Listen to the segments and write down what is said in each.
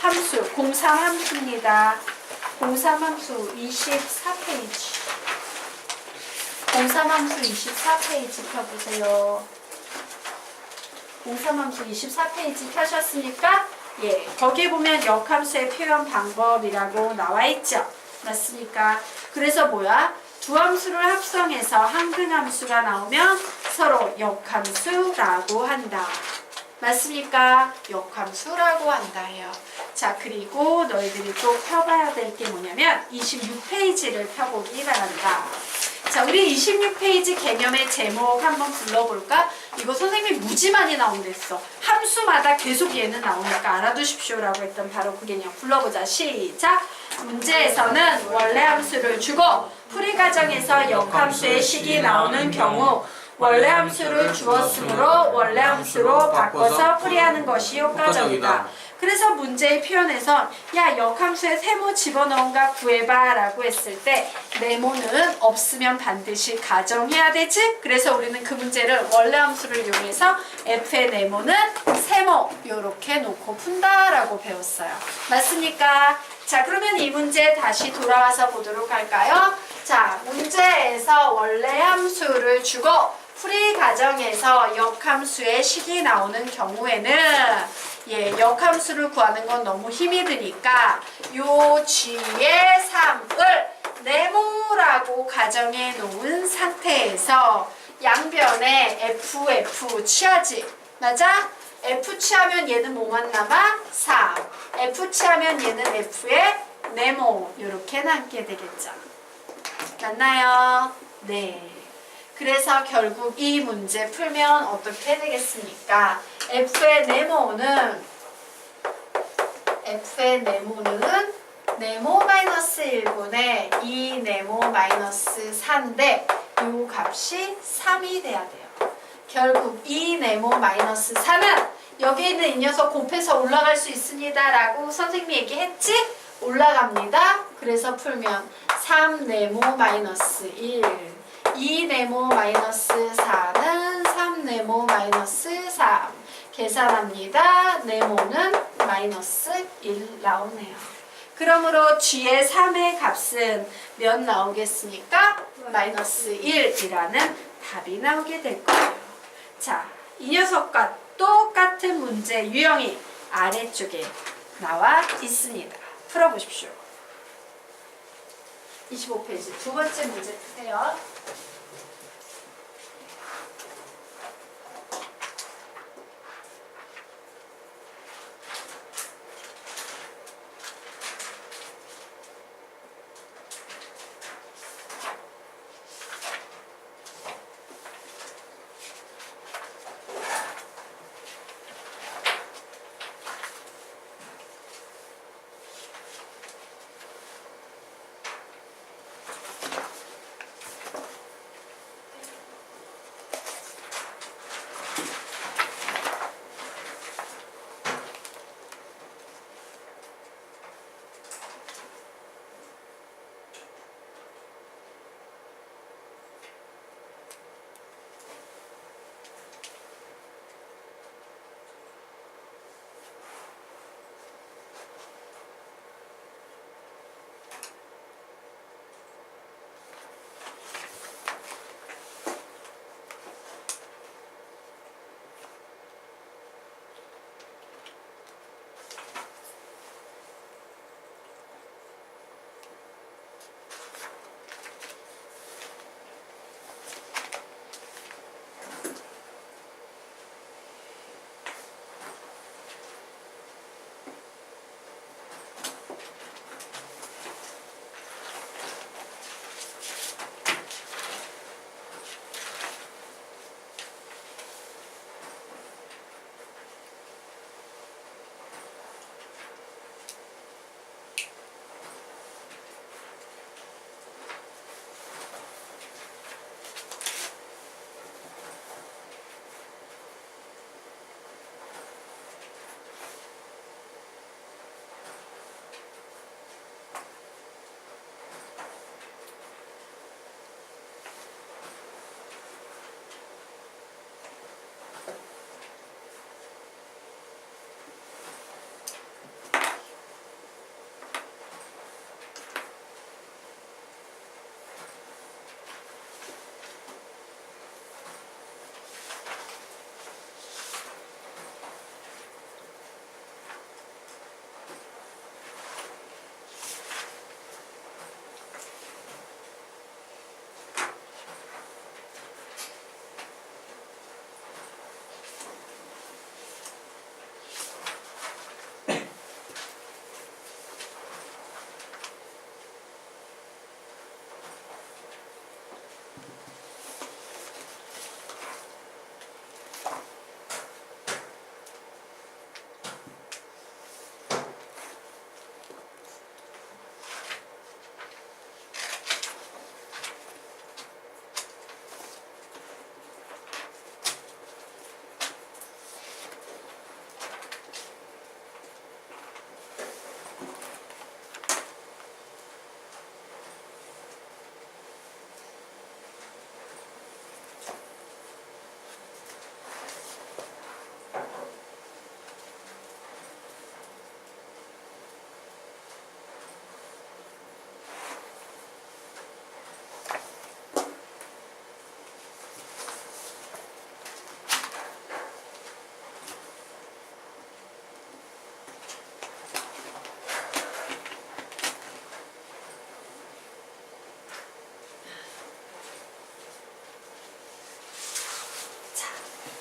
함수, 03 함수입니다. 03 함수 24페이지. 03 함수 24페이지 펴보세요. 03 함수 24페이지 펴셨습니까? 예, 거기에 보면 역함수의 표현 방법이라고 나와 있죠. 맞습니까? 그래서 뭐야? 두 함수를 합성해서 한근함수가 나오면 서로 역함수라고 한다. 맞습니까? 역함수라고 한다 해요. 자, 그리고 너희들이 또 펴봐야 될 게 뭐냐면 26페이지를 펴보기 바란다. 자, 우리 26페이지 개념의 제목 한번 불러볼까? 이거 선생님이 무지 많이 나온댔어. 함수마다 계속 얘는 나오니까 알아두십시오라고 했던 바로 그 개념. 불러보자. 시작! 문제에서는 원래 함수를 주고 풀이 과정에서 역함수의 식이 나오는 경우 원래 함수를 주었으므로 원래 함수로 바꿔서 풀이하는 것이 효과적이다. 그래서 문제의 표현에서 야 역함수에 세모 집어넣은가 구해봐 라고 했을 때 네모는 없으면 반드시 가정해야 되지 그래서 우리는 그 문제를 원래 함수를 이용해서 f의 네모는 세모 요렇게 놓고 푼다 라고 배웠어요 맞습니까? 자 그러면 이 문제 다시 돌아와서 보도록 할까요? 자 문제에서 원래 함수를 주고 풀이 과정에서 역함수의 식이 나오는 경우에는 예, 역함수를 구하는 건 너무 힘이 드니까 요 G의 3을 네모라고 가정해 놓은 상태에서 양변에 F, F 취하지. 맞아? F 취하면 얘는 뭐만 남아? 3. F 취하면 얘는 F의 네모. 이렇게 남게 되겠죠. 맞나요? 네. 그래서 결국 이 문제 풀면 어떻게 되겠습니까? F의 네모는 F의 네모는 네모 마이너스 1분의 2 네모 마이너스 4인데 요 값이 3이 돼야 돼요. 결국 2 네모 마이너스 4는 여기 있는 이 녀석 곱해서 올라갈 수 있습니다 라고 선생님이 얘기했지? 올라갑니다. 그래서 풀면 3 네모 마이너스 1 2 네모 마이너스 4는 3 네모 마이너스 3 계산합니다. 네모는 마이너스 1 나오네요. 그러므로 G의 3의 값은 몇 나오겠습니까? 마이너스 1이라는 답이 나오게 될 거예요. 자, 이 녀석과 똑같은 문제 유형이 아래쪽에 나와 있습니다. 풀어보십시오. 25페이지 두 번째 문제 푸세요.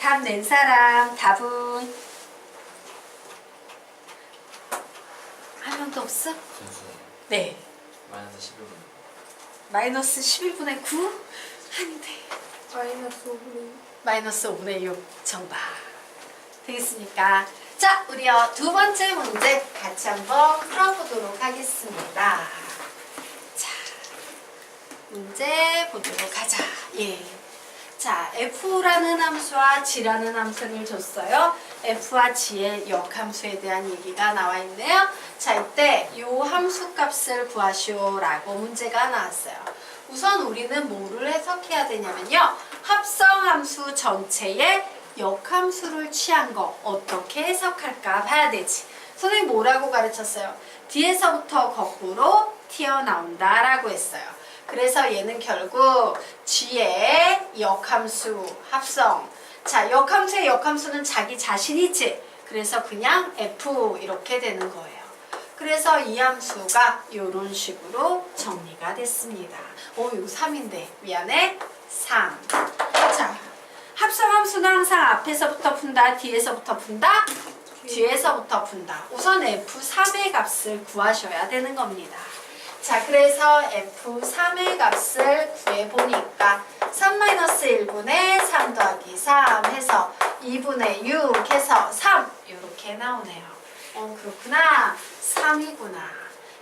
답 낸 사람 답은 한 명도 없어? 네. 마이너스 11분. 마이너스 11분의 9? 아닌데. 마이너스 5분의 마이너스 5분의 6 정답. 되겠습니까? 자, 우리요 두 번째 문제 같이 한번 풀어보도록 하겠습니다. 자, 문제 보도록 하자. 예. 자, f라는 함수와 g라는 함수를 줬어요. f와 g의 역함수에 대한 얘기가 나와 있네요. 자, 이때 이 함수 값을 구하시오라고 문제가 나왔어요. 우선 우리는 뭐를 해석해야 되냐면요. 합성함수 전체의 역함수를 취한 거 어떻게 해석할까 봐야 되지. 선생님 뭐라고 가르쳤어요? 뒤에서부터 거꾸로 튀어나온다라고 했어요. 그래서 얘는 결국 G의 역함수 합성. 자, 역함수의 역함수는 자기 자신이지. 그래서 그냥 F 이렇게 되는 거예요. 그래서 이 함수가 이런 식으로 정리가 됐습니다. 오, 이거 3인데. 미안해. 3. 자, 합성함수는 항상 앞에서부터 푼다, 뒤에서부터 푼다, 뒤에서부터 푼다. 우선 F3의 값을 구하셔야 되는 겁니다. 자, 그래서 F3의 값을 구해보니까 3-1분의 3 더하기 3 해서 2분의 6 해서 3 이렇게 나오네요. 어, 그렇구나. 3이구나.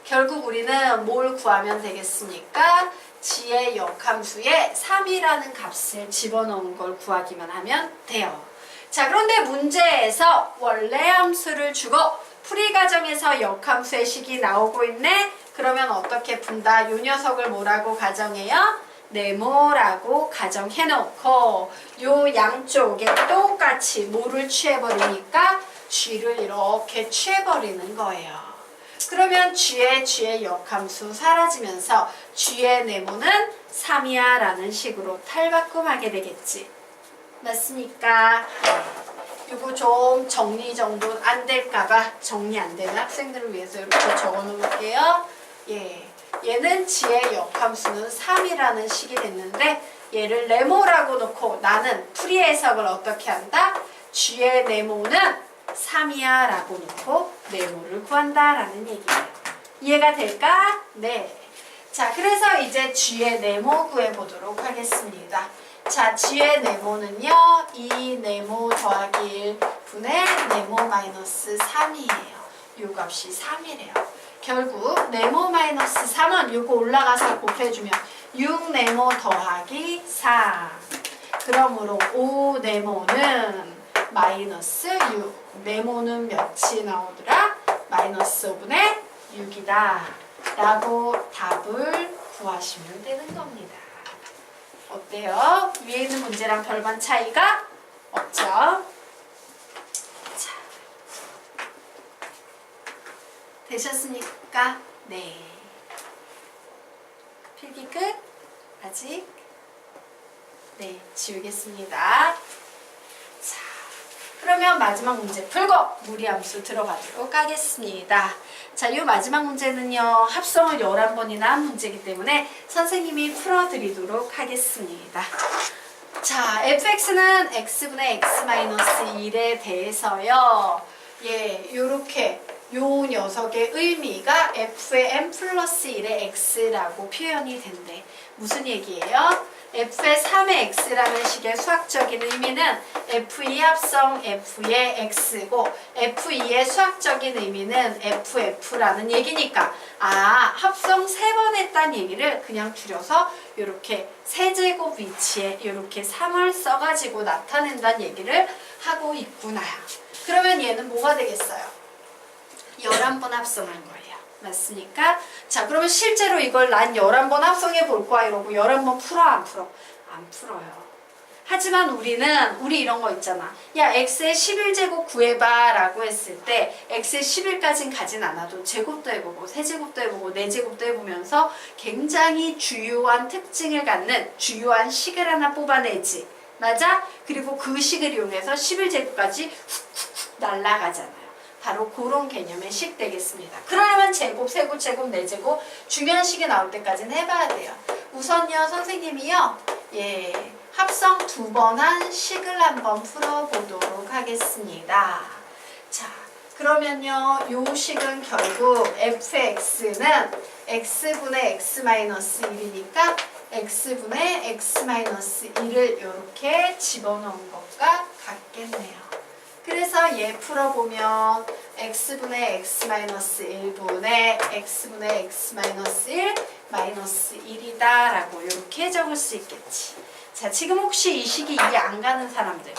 결국 우리는 뭘 구하면 되겠습니까? g의 역함수에 3이라는 값을 집어넣은 걸 구하기만 하면 돼요. 자, 그런데 문제에서 원래 함수를 주고 풀이 과정에서 역함수의 식이 나오고 있네? 그러면 어떻게 푼다? 요 녀석을 뭐라고 가정해요? 네모라고 가정해놓고 요 양쪽에 똑같이 뭐를 취해버리니까 g를 이렇게 취해버리는 거예요. 그러면 g의 g의 역함수 사라지면서 g의 네모는 3이야 라는 식으로 탈바꿈하게 되겠지. 맞습니까? 이거 좀 정리 정돈 안 될까봐 정리 안 되는 학생들을 위해서 이렇게 적어 놓을게요. 예. 얘는 g의 역함수는 3이라는 식이 됐는데 얘를 네모라고 놓고 나는 풀이 해석을 어떻게 한다? g의 네모는 3이야 라고 놓고 네모를 구한다 라는 얘기예요. 이해가 될까? 네. 자, 그래서 이제 g의 네모 구해보도록 하겠습니다. 자, g의 네모는요, 2 네모 더하기 1분의 네모 마이너스 3이에요. 요 값이 3이래요. 결국 네모 마이너스 3은 요거 올라가서 곱해주면 6 네모 더하기 4. 그러므로 5 네모는 마이너스 6. 네모는 몇이 나오더라? 마이너스 5분의 6이다. 라고 답을 구하시면 되는 겁니다. 어때요? 위에 있는 문제랑 별반 차이가 없죠? 되셨습니까? 네. 필기 끝? 아직? 네, 지우겠습니다. 자, 그러면 마지막 문제 풀고 무리함수 들어가도록 하겠습니다. 자, 이 마지막 문제는요, 합성을 11번이나 한 문제이기 때문에 선생님이 풀어드리도록 하겠습니다. 자, fx는 x분의 x-1에 대해서요, 예, 요렇게 요 녀석의 의미가 f의 n 플러스 1의 x라고 표현이 된대. 무슨 얘기예요? f의 3의 x라는 식의 수학적인 의미는 f2 합성 f의 x고 f2의 수학적인 의미는 ff라는 얘기니까 아 합성 세번 했다는 얘기를 그냥 줄여서 이렇게 세제곱 위치에 이렇게 3을 써가지고 나타낸다는 얘기를 하고 있구나. 그러면 얘는 뭐가 되겠어요? 11번 합성한 거예요. 맞습니까? 자, 그러면 실제로 이걸 난 11번 합성해 볼 거야 이러고 11번 풀어 안 풀어? 안 풀어요. 하지만 우리는 우리 이런 거 있잖아. 야, x의 11제곱 구해봐 라고 했을 때 x의 11까진 가진 않아도 제곱도 해보고 세제곱도 해보고 네제곱도 해보면서 굉장히 주요한 특징을 갖는 주요한 식을 하나 뽑아내지. 맞아? 그리고 그 식을 이용해서 11제곱까지 훅훅훅 날아가잖아요. 바로 그런 개념의 식 되겠습니다. 그러려면 제곱, 세곱, 제곱, 네제곱 중요한 식이 나올 때까지는 해봐야 돼요. 우선요 선생님이요 예 합성 두 번 한 식을 한번 풀어보도록 하겠습니다. 자, 그러면요, 요 식은 결국 fx는 x분의 x-1이니까 x분의 x-1을 이렇게 집어넣은 것과 같겠네요. 그래서 얘 풀어보면 x분의 x-1분의 x분의 x-1 마이너스 1이다 라고 이렇게 적을 수 있겠지. 자, 지금 혹시 이 식이 이해 안 가는 사람들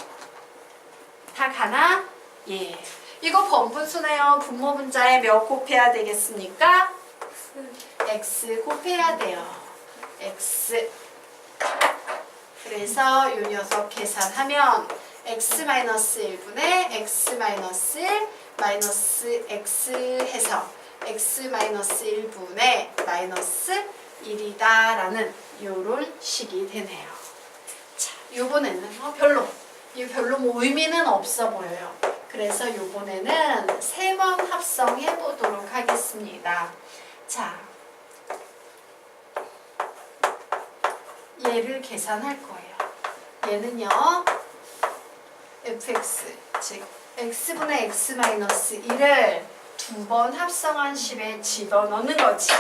다 가나? 예. 이거 번분수네요. 분모 분자에 몇 곱해야 되겠습니까? x 곱해야 돼요. x. 그래서 요 녀석 계산하면 x-1분의 x-1 마이너스 x 해서 x-1분의 마이너스 1이다라는 요런 식이 되네요. 자, 요번에는 어, 별로 이 별로 뭐 의미는 없어 보여요. 그래서 요번에는 세 번 합성해 보도록 하겠습니다. 자, 얘를 계산할 거예요. 얘는요, fx, 즉 x분의 x-1을 두 번 합성한 식에 집어넣는 거지.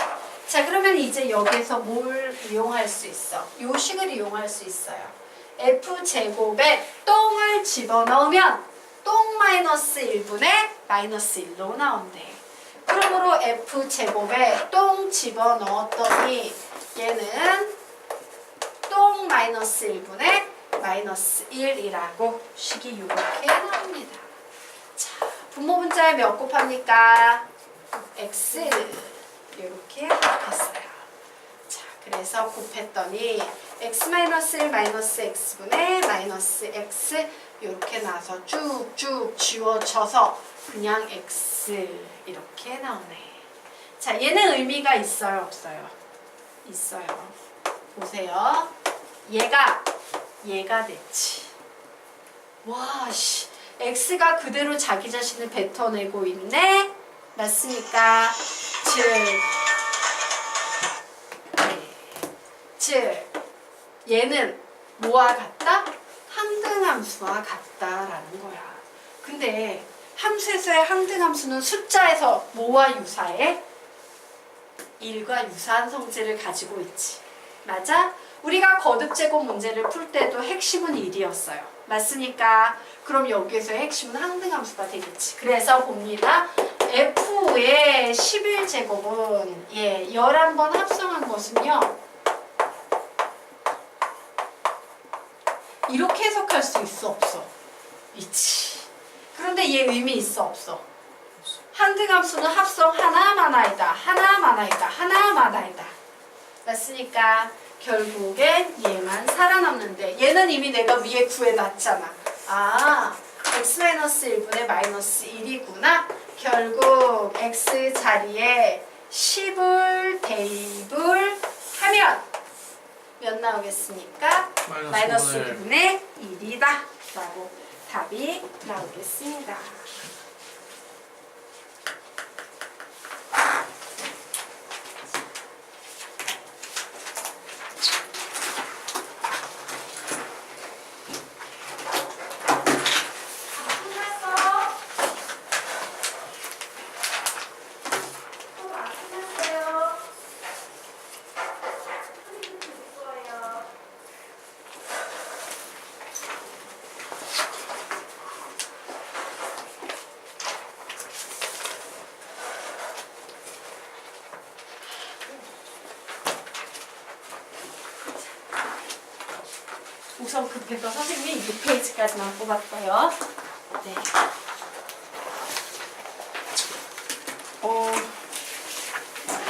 자, 그러면 이제 여기서 뭘 이용할 수 있어? 요 식을 이용할 수 있어요. f제곱에 똥을 집어넣으면 똥 마이너스 1분의 마이너스 1로 나온대. 그러므로 f제곱에 똥 집어넣었더니 얘는 똥 마이너스 1분의 마이너스 1이라고 식이 이렇게 나옵니다. 자, 분모 분자에 몇 곱합니까? x 이렇게 곱했어요. 자, 그래서 곱했더니 x 마이너스 1 마이너스 x분의 마이너스 x 이렇게 나서 쭉쭉 지워져서 그냥 x 이렇게 나오네. 자, 얘는 의미가 있어요, 없어요? 있어요. 보세요. 얘가 얘가 됐지. 와, 씨. x가 그대로 자기 자신을 뱉어내고 있네. 맞습니까? 즉, 네. 즉, 얘는 뭐와 같다? 항등함수와 같다라는 거야. 근데 함수에서의 항등함수는 숫자에서 뭐와 유사해? 1과 유사한 성질을 가지고 있지. 맞아? 우리가 거듭 제곱 문제를 풀 때도 핵심은 1이었어요. 맞습니까? 그럼 여기에서의 핵심은 항등함수가 되겠지. 그래서 봅니다. F의 11제곱은 예, 11번 합성한 것은요. 이렇게 해석할 수 있어 없어? 있지. 그런데 얘 의미 있어 없어? 항등함수는 합성 하나만 하이다. 하나만 하이다. 하나만 하이다. 맞으니까 결국엔 얘만 살아남는데 얘는 이미 내가 위에 구해놨잖아. 아, x-1분의 마이너스 1이구나. 결국 x 자리에 10을 대입을 하면 몇 나오겠습니까? 마이너스 1분의 1이다. 라고 답이 나오겠습니다. 끝났어. 또안 끝났어요. 선생님 줄 거예요. 급해서 선생님이 6페이지까지만 뽑았어요. 네. 어,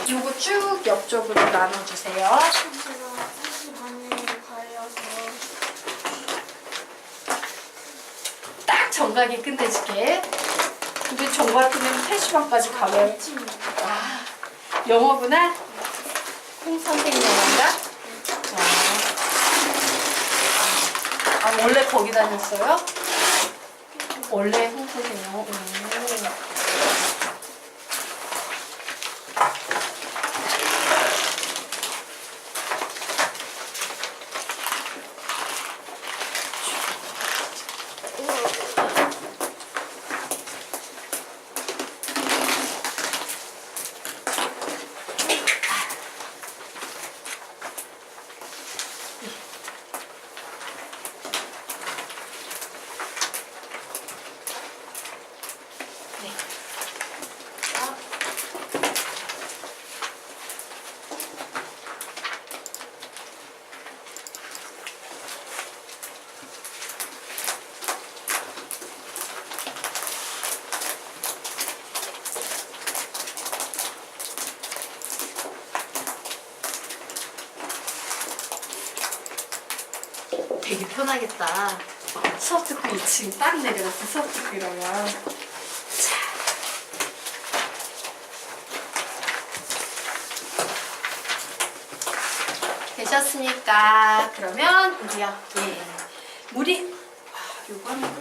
요거 쭉 옆쪽으로 나눠주세요. 제가 3시 반에 가려서 딱 정각이 끝내줄게. 근데 정각 끝내면 3시 반까지 가면 아침 아, 영어구나? 홍 선생님 영어인가? 아, 아, 원래 거기 다녔어요? 원래 홍 선생님 영 편하겠다. 수업 듣고 2층 딱 내려가서 수업 듣고 이러면. 자. 되셨습니까? 그러면 우리요. 예. 물이 아, 요거 끝나.